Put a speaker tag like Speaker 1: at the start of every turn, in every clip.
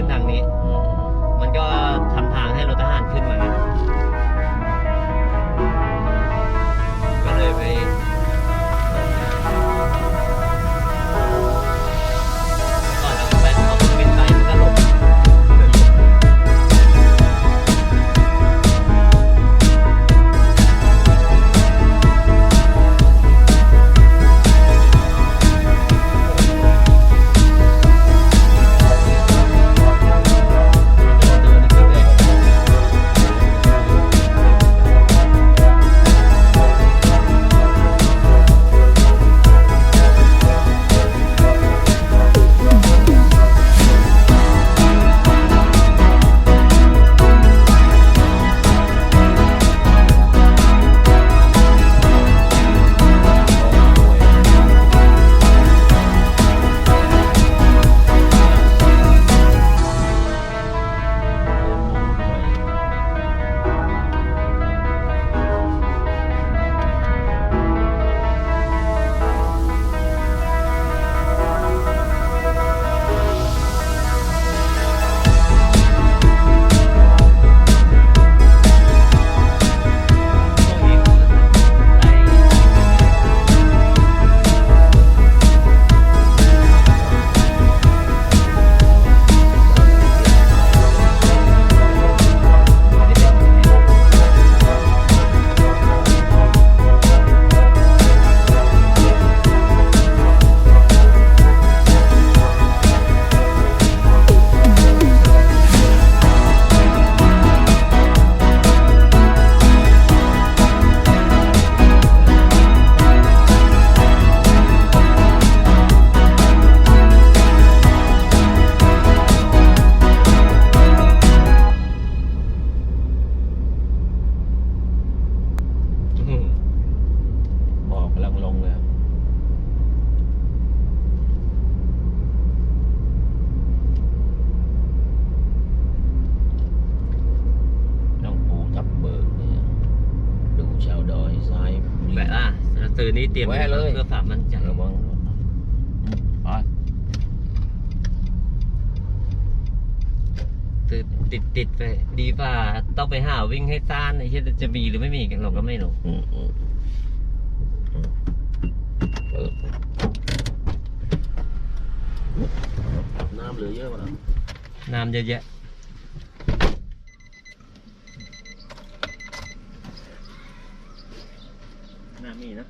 Speaker 1: ขึ้นทางนี้ รียม
Speaker 2: แวะเลย
Speaker 1: เพื่อความมั่นใจ
Speaker 2: ระวังไป
Speaker 1: ซื้อติดติดไปดีกว่าต้องไปหาวิ่งให้ซ่านไอ้ที่จะมีหรือไม่มีกันเราก็ไม่รู้
Speaker 2: อืมอืมอืมเปิดน้ำเหลือเยอะมั้ย
Speaker 1: น้ำเยอะแยะน้ำมีนะ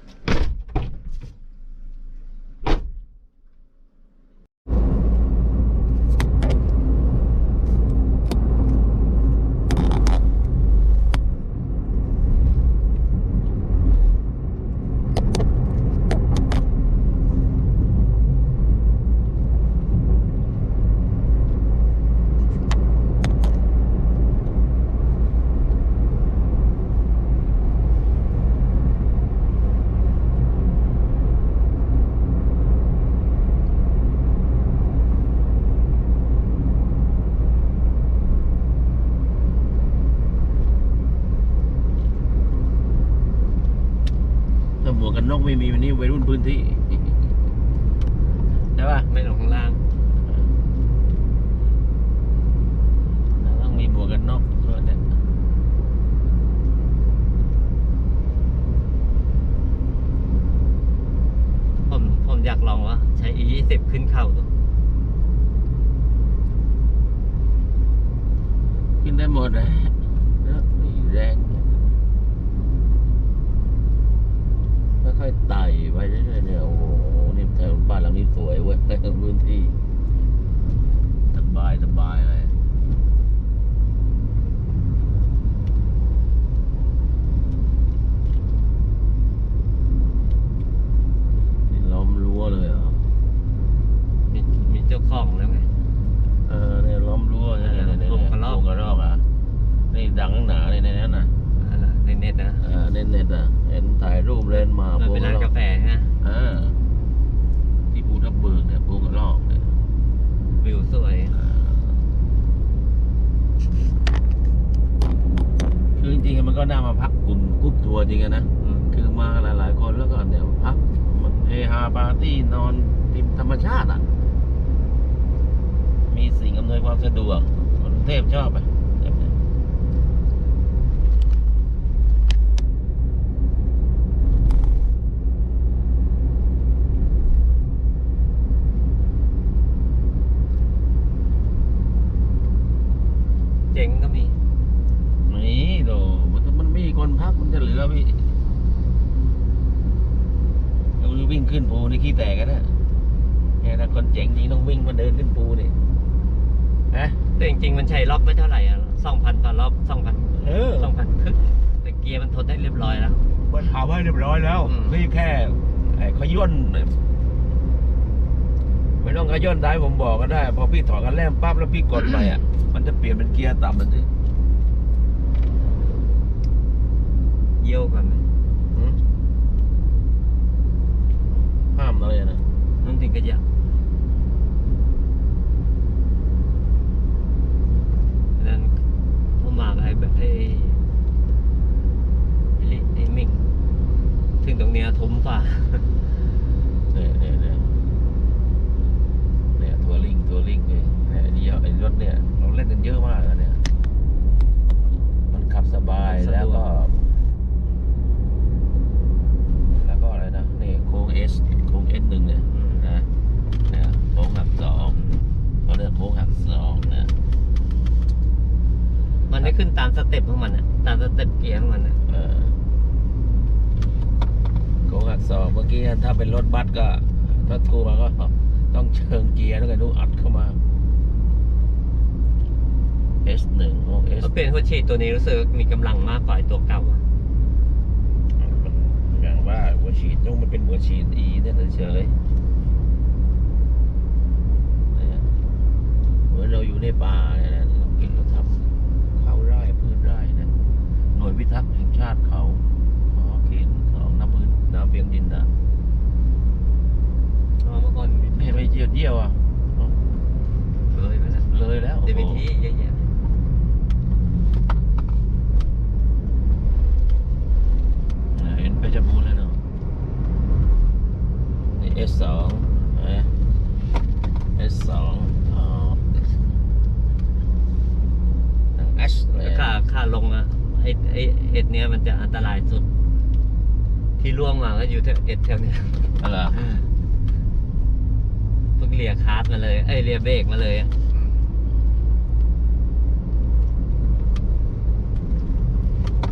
Speaker 2: ถ้าหมวกกันน็อกไม่มีวั นนี้วัยรุ่นพื้นที่ใช่ป่ะ
Speaker 1: ไม่ลงข้างล่าง
Speaker 2: ต้องมีหมวกกันน็อกด้วยเนี่ย
Speaker 1: ผมผมอยากลองว่าใช้ e 2 0ขึ้นเข่าดู
Speaker 2: ขึ้นได้หมดเลยนะมีแรง ค่อยๆไต่ไปเรื่อยๆเนี่ยโอ้โหนี่แถวบ้านหลังนี้สวยเว้ยพื้นที่สบายสบายเลยนี่ล้อมรั้วเลยเหรอ
Speaker 1: มีมีเจ้าของแล้วไง
Speaker 2: เออเนี่ยล้อมรั้วเนี่ยเนี่ยเนี่ย
Speaker 1: ลงกระรอก
Speaker 2: ลงกระรอกอะนี่ดังหนาในในนั้นน่ะ
Speaker 1: อะไรในเน็ตนะ
Speaker 2: เออเน็ตเน็ตอะเห็นถ่ายรูปเล่นมา
Speaker 1: มัน
Speaker 2: พว
Speaker 1: เป็น
Speaker 2: ก
Speaker 1: ร้าน
Speaker 2: กระร
Speaker 1: กา
Speaker 2: อก
Speaker 1: แฟฮะ
Speaker 2: เออที่ภูทับเบิกเนี่ยพวกกระรอกเนี่ย
Speaker 1: วิวสวย
Speaker 2: เออคือจริงๆมันก็น่ามาพักกลุ่มกรุ๊ปทัวร์จริงๆอะนะ
Speaker 1: อืม
Speaker 2: คือมาหลายๆคนแล้วก็เดี๋ยวพักมันเฮฮาปาร์ตี้นอนริมธรรมชาติอะ มีสิ่งอำนวย ความสะดวกคนกรุง เทพชอบไหมแบบนี้
Speaker 1: เจ๋งก็มี
Speaker 2: นี่โดมันมันไม่มีคนพักมันจะเหลือพี่เราวิ่งขึ้นภูนี่ขี้แตกกันนะเนี่ยถ้าคนเจ๋งจริงต้องวิ่งมาเดินขึ้นภูนี่นะ
Speaker 1: แต่ จริงๆมันใช้รอบไม่เท่าไหร่อะสองพันต่อรอบสองพัน
Speaker 2: เออ
Speaker 1: สองพันครึ่งแต่เกียร์มันทดได้เรียบร้อยแล้ว
Speaker 2: มันทำให้เรียบร้อยแล้ว
Speaker 1: อืม
Speaker 2: นี่แค่ไอ้ขย่นไม่ต้องขย่นได้ผมบอกก็ได้ พอพี่ถอดกันแล่มปั๊บแล้วพี่กดไปอะ มันจะเปลี่ยนเป็นเกียร์ต่ำมันสิ
Speaker 1: เยี่ยวกันไหม
Speaker 2: หืมห้ามอะไรนะ
Speaker 1: น้องถึงก็อยากนั้นเขามากับไอ้แบบไอ้ไอ้ลิไอ้มิง ถึงตรงเนี้ยทุ้มฝ่า
Speaker 2: เนี่ยเนี่ยเนี่ยเนี่ยทัวริงทัวริงเลยเนี่ยไอ้นี่ไอ้รถเนี่ยเราเล่นกันเยอะมากอะเนี่ย มันขับสบาย
Speaker 1: สะดวก
Speaker 2: แล้วก็ แล้วก็อะไรนะนี่โค้งเอสโค้งเอสหนึ่งเนี่ย
Speaker 1: อืม
Speaker 2: นะเนี่ยโค้งหักสองเขาเรียกโค้งหักสองนะ
Speaker 1: มันได้ขึ้นตามสเต็ปของมันอะตามสเต็ปเกียร์ของมันอะ
Speaker 2: เออ โค้งหักสองเมื่อกี้ถ้าเป็นรถบัสก็รถทัวร์ก็ต้องเชิงเกียร์แล้วก็ดูอัดเข้ามา S1 โค้ง S
Speaker 1: ก็เปลี่ยนหัวฉีดตัวนี้รู้สึกมีกำลังมากกว่าไอ้ตัวเก่าอะ
Speaker 2: อย่างว่าหัวฉีดต้องมันเป็นหัวฉีด E เนี่ยเฉยๆเนี่ยเหมือนเราอยู่ในป่าเนี่ยนะเรากินเราทำเขาไร่พืชไร่นะหน่วยพิทักษ์แห่งชาติเขาขอเขตของน้ำพื้นน้ำเพียงดินนะ
Speaker 1: อ๋อเมื่อก่อนมี
Speaker 2: ไม่ไม่เยี่ยวเยี่ยวอะอ๋อ
Speaker 1: เลยไปแล้ว
Speaker 2: เลยแล้ว
Speaker 1: เด
Speaker 2: โอ้
Speaker 1: วิ
Speaker 2: โห
Speaker 1: ทีเยอะแยะ
Speaker 2: เห็นเพชรบูรณ์แล้วเนาะนี่ S สองนะ S สองอ๋อ H เลย
Speaker 1: แล้วค่าค่าลงอะไอไอเอ็ดเนี้ยมันจะอันตรายสุด ที่ล่วงมาก็อยู่แถวเอ็ดแถวเนี้ย
Speaker 2: อะไรอ
Speaker 1: เพิ่งเลียคาร์ดมาเลยเอ้ยเลียเบรกมาเลยอะ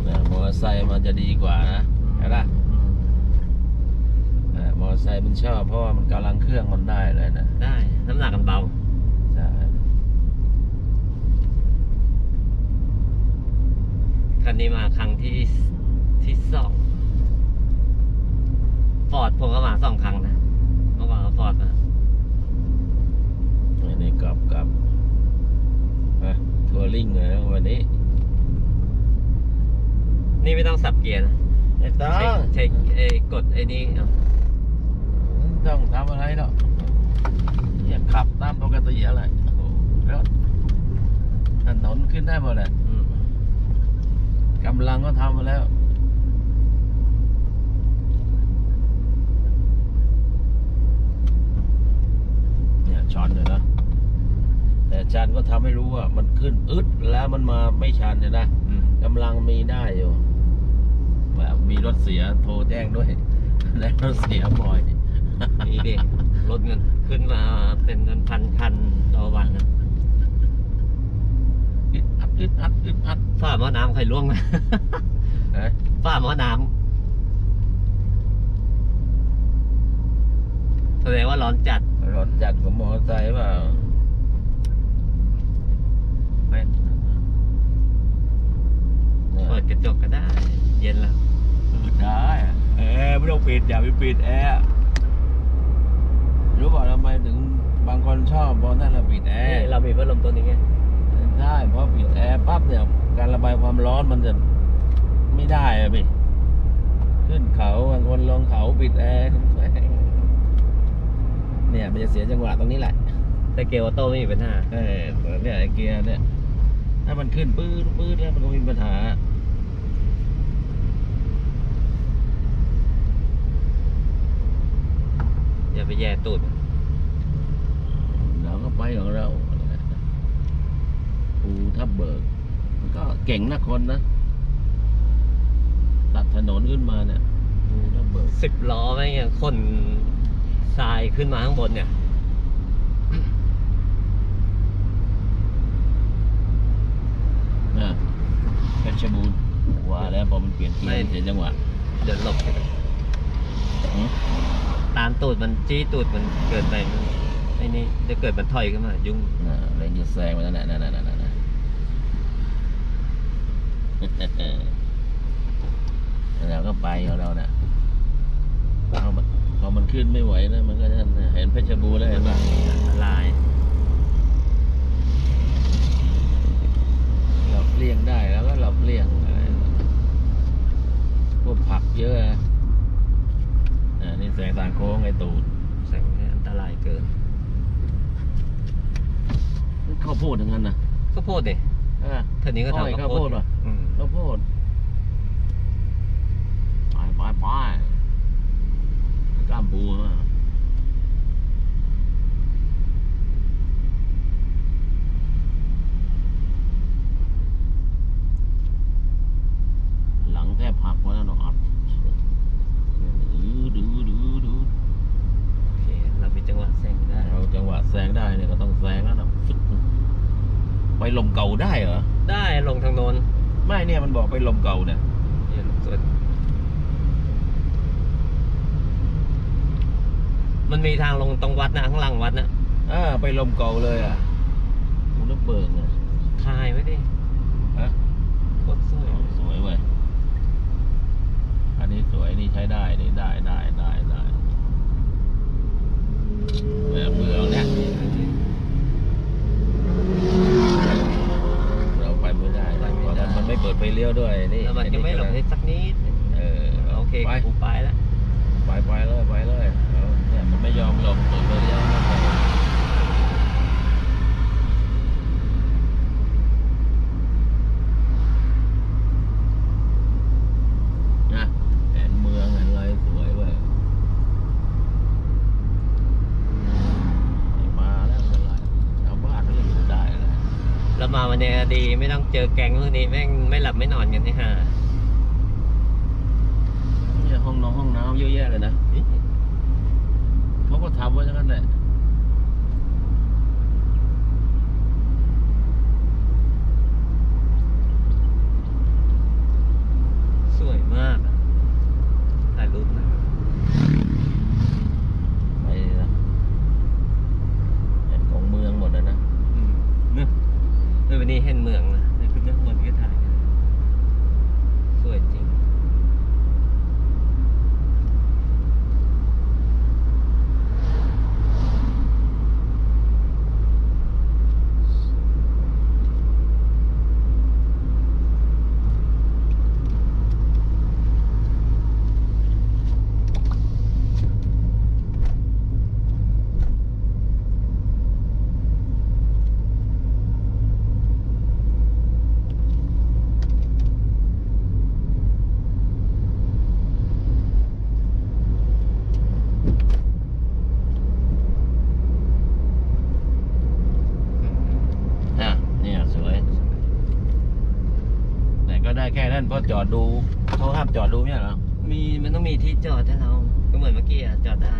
Speaker 2: เนี่ยมอเตอร์ไซค์มันจะดีกว่านะเห็นปะ
Speaker 1: อืม
Speaker 2: เออมอเตอร์ไซค์มันชอบเพราะว่ามันกำลังเครื่องมันได้เลยนะ
Speaker 1: ได้ น้ำหนักมันเบา
Speaker 2: ใช่
Speaker 1: คันนี้มาครั้งที่ที่สองฟอร์ดผมก็มาสองครั้งนะเมื่อก่อนก็ฟอร์ดมา
Speaker 2: อันนี้กลับกลับนะทัวริงเลยนะวันนี้
Speaker 1: นี่ไม่ต้องสับเกียร์นะ
Speaker 2: ไม่ต้อ
Speaker 1: ใช้
Speaker 2: ง
Speaker 1: ใช้ไอ้กดไอ้นี่เอา
Speaker 2: ไม่ต้องทำอะไรหรอกเนี่ยขับตามปกติอะไรโอ้โหแล้วถนนขึ้นได้หมดแหละ
Speaker 1: อืม
Speaker 2: กำลังก็ทำมาแล้ว เนี่ยชันเลยนะ แต่ชันก็ทำให้รู้ว่า มันขึ้นอึดแล้วมันมาไม่ชันเนี่ยนะ
Speaker 1: อืม
Speaker 2: กำลังมีได้อยู่แบบมีรถเสียโทรแจ้งด้วย แล้วรถเสียบ่อย
Speaker 1: นี่ดิรถเงินขึ้นมาเป็นพันคันต่อวันนะ
Speaker 2: อึดอัดอึดอัดอึดอัด
Speaker 1: ฝ้าหม้อน้ำใครล่วงไหม
Speaker 2: นะ
Speaker 1: ฝ้าหม้อน้ำแสดงว่าร้อนจัด
Speaker 2: รถจัดของมอเตอร์ไซค์เปล่าไม่เนี่ย
Speaker 1: เปิดกระจกก็ได้ เย็นแล้ว
Speaker 2: ได้อะแอร์ไม่ต้องปิดอย่าไปปิดแอร์รู้เปล่าทำไมถึงบางคนชอบบอลนั่นเราปิดแอ
Speaker 1: เอ้
Speaker 2: ร์
Speaker 1: ยเรามีพัดลมตัวนี้ไง
Speaker 2: ใช่เพราะปิดแอร์ปั๊บเนี่ยการระบายความร้อนมันจะไม่ได้อะพี่ขึ้นเขาบางคนลงเขาปิดแอร์เนี่ยมันจะเสียจังหวะตรงนี้แหละ
Speaker 1: แต่เกียร์ออโต้ไม่มีปัญหา
Speaker 2: เออเนี่ยไอ้เกียร์เนี่ยถ้ามันขึ้นปื้ดปื้ดเนี่ยมันก็มีปัญหา
Speaker 1: อย่าไปแย่ตูด
Speaker 2: เราก็ไปของเรา ทับเบิก มันก็เก่งนะคนนะ ตัดถนนขึ้นมาเนี่ยภูทับเบิก
Speaker 1: สิบล้อไหมเนี่ยคนทรายขึ้นมาข้างบนเนี่ย
Speaker 2: นะเพชรบูรณ์ว่าแล้วพอมันเปลี่ยนเกียร์เสียจังหวะ
Speaker 1: เดี๋ยวหลบ
Speaker 2: หือ
Speaker 1: ตามตูดมันจี้ตูดมันเกิดไปมันไอ้นี่เดี๋ยวเกิดมันถอยขึ้นมา ยุ่ง
Speaker 2: น่ะเร่งจะแซงไปนั่นแหละนั่นนั่นนั่นนั่น นั่นแล้วก็ไปของเราน่ะพอมันพอมันขึ้นไม่ไหวนะมันก็จะเห็นเพชรบูรณ์แล้วเห็นป่ะ
Speaker 1: อันตราย
Speaker 2: หลบเลี่ยงได้แล้วก็หลบเลี่ยงอะไรพวกผักเยอะนะอ่านี่แสงทางโค้งไอ้ตูด
Speaker 1: แสงเนี่ยอันตรายเกิน
Speaker 2: ข้าวโพดอย่างนั้นนะ
Speaker 1: ก็โพดดิ
Speaker 2: อ่า
Speaker 1: เท่านี้ก็
Speaker 2: อ้อย
Speaker 1: ทำ
Speaker 2: ข้าวโพดป่ะ
Speaker 1: อืม
Speaker 2: ข้าวโพดไปไปไปกล้ามปูมาหลังแทบหักมาแล้วเนาะอัดดูดูดูดู
Speaker 1: โอเค เรามีจังหวะแซงได้
Speaker 2: เราจังหวะแซงได้เนี่ยก็ต้องแซงแล้วนะฟึดไปลมเก่าได้เหรอ
Speaker 1: ได้ลงทางโน้น
Speaker 2: ไม่เนี่ยมันบอกไปลมเก่าเนี่ย
Speaker 1: เดี๋ยวส่วนมันมีทางลงตรงวัดนะข้างหลังวัดนะ
Speaker 2: อ่าไปลมเก่าเลยอะคุณน้ำเบิกเนี่ย
Speaker 1: ถ่ายไว้ดิ
Speaker 2: ฮะ
Speaker 1: โคตรสวย
Speaker 2: โอ้สวยเว้ยอันนี้สวยนี่ใช้ได้นี่ได้ได้ได้ได้แบบเมืองเนี่ย เราไปไม่ได้เพราะมันมันไม่ เปิดไฟเลี้ยวด้วยนี่
Speaker 1: แล้วมันยังไม่หลบให้สักนิด
Speaker 2: เออ
Speaker 1: โอเค
Speaker 2: ไป
Speaker 1: กูไปแล้ว
Speaker 2: ไปไปเลยไปเลยเอาเนี่ยมันไม่ยอมหลบเปิดไฟเลี้ยวไม่ไปนะเห็นเมืองเห็นอะไรสวยเว้ยนี่มาแล้วเป็นไรชาวบ้านเขาก็อยู่ได้แล้ว
Speaker 1: แล้วมาวันนี้ ดี ไม่ต้องเจอแก๊งพวกนี้แม่งไม่หลับไม่นอนกันที่ห่า
Speaker 2: เนี่ยห้องนอนห้องน้ำเยอะแยะเลยนะเขาก็ทำไว้ทั้งนั้นแหละ
Speaker 1: สวยมากอะถ่ายรูปหนะ
Speaker 2: ไปนะเห็นของเมืองหมดเลยนะ
Speaker 1: อืมเนอะ ไม่วันนี้เห็นเมืองนะในขึ้นข้างบนก็ถ่ายกันสวยจริง
Speaker 2: อะเนี่ยสวย แต่ก็ได้แค่นั้นเพราะจอดดูเขาห้ามจอดดูเนี่ยเหรอ
Speaker 1: มีมันต้องมีที่จอดให้เรา ก็เหมือนเมื่อกี้อะจอดได้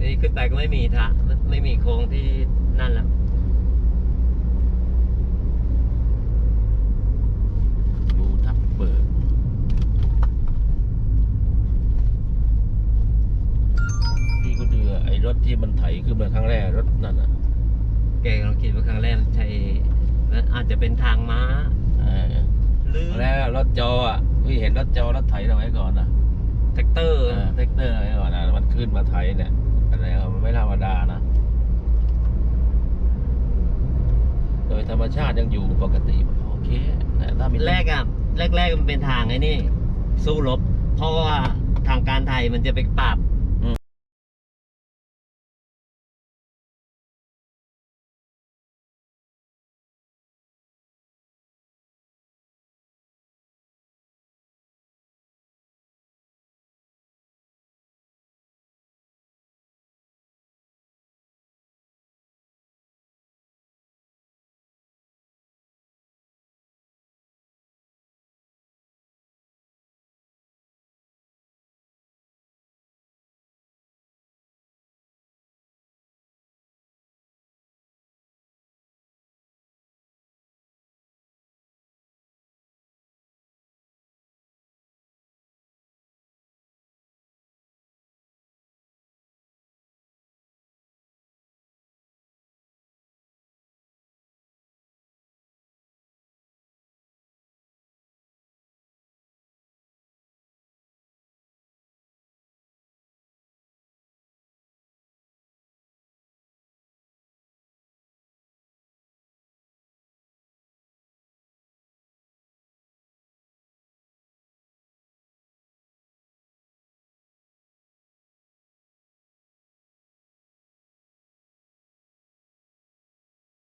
Speaker 1: นี่ขึ้นไปก็ไม่มีทะไม่มีโค้งที่นั่นแล้ว
Speaker 2: ดูทับเบิกพี่ก็เดือไอ้รถที่มันไถขึ้นมาครั้งแรกรถนั่นอะ
Speaker 1: แกลองคิดว่าครั้งแรกมันใช่มันอาจจะเป็นทางม้า
Speaker 2: เออ
Speaker 1: หรือ
Speaker 2: แล้วรถจออะพี่เห็นรถจอรถไถสมัยก่อนอะ
Speaker 1: แท็กเตอร์
Speaker 2: เออเทคเตอร์สมัยก่อนอะมันขึ้นมาไถเนี่ยอะไรก็มันไม่ธรรมดานะ โดยธรร มชาติยังอยู่ปกติโอเคแต่ถ้ามี
Speaker 1: แรกอะแรกๆมันเป็นทางไอ้นี่ สู้รบ เพราะว่าทางการไทยมันจะไปปราบ